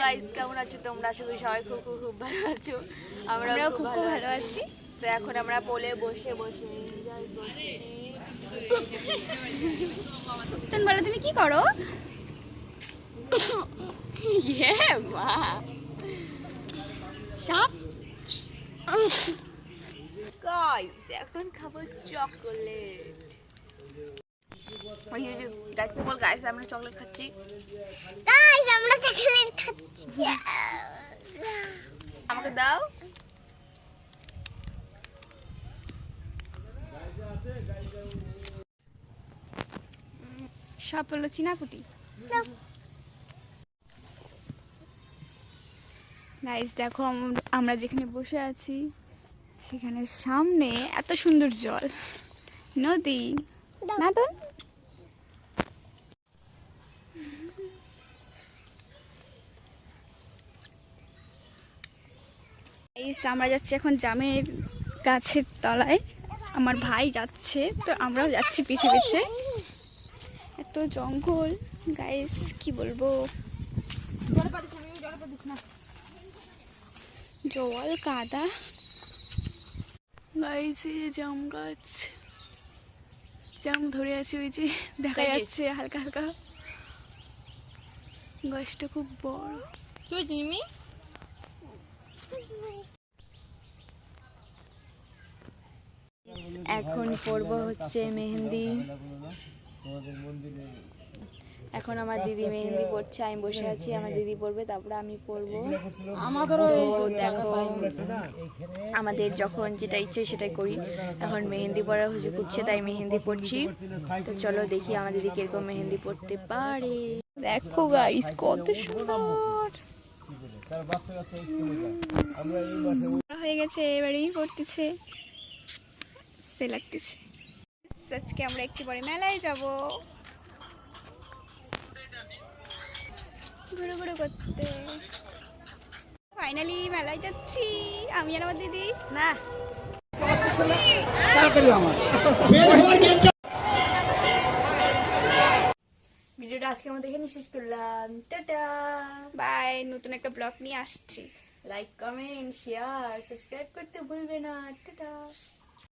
Guys কেমন আছো তোমরা? আশা করি সবাই খুব খুব খুব ভালো আছো। আমরা খুব ভালো আছি। তো এখন আমরা পোলে বসে বসে এনজয় করছি। তুমি বলো তুমি কি করো? ইয়ে মা। সাপ। গাইস এখন খাব চকোলেট ওই যে গাইস বল গাইস আমরা চকলেট খাচ্ছি। গাইস আমরা চকলেট খাচ্ছি আমাকে দাও সব হলো চিনাপুটি গাইস দেখো আমরা যেখানে বসে আছি, সেখানে সামনে এত সুন্দর জল। নদী। না আমরা যাচ্ছি এখন জামের গাছের তলায়। আমার ভাই যাচ্ছে তো আমরাও যাচ্ছি পিছে পিছে। এত জঙ্গল গাইস কি বলব? জল কাদা। গাইস এই যে জাম গাছ। জাম ধরে আছে ওই যে দেখা যাচ্ছে হালকা হালকা। গাছটা খুব বড়। তুই জিমি এখন পরব হচ্ছে মেহেন্দি। এখন আমার দিদি মেহেন্দি পড়ছে আমি বসে আছি আমার দিদি পড়বে তারপরে আমি পরবো। আমাদেরও দেখো আমাদের যখন যেটা ইচ্ছে সেটাই করি। এখন মেহেন্দি পড়া হুজুর করছে তাই মেহেন্দি পড়ছি তো চলো দেখি আমার দিদি কীরকম মেহেন্দি পড়তে পারে। দেখো গাইস কত সুন্দর। হয়ে গেছে এবারেই পড়তেছে। সে লাগতেছে। আজকে আমরা একটু পরে মেলায় যাব। ঘুরে ঘুরে করতে। ফাইনালি মেলায় যাচ্ছি। আমি আর আমার দিদি। না। ভিডিওটা আজকে আমাদের এখানে শেষ করলাম। টাটা। বাই নতুন একটা ব্লগ নিয়ে আসছি। লাইক কমেন্ট শেয়ার সাবস্ক্রাইব করতে ভুলবে না। টাটা।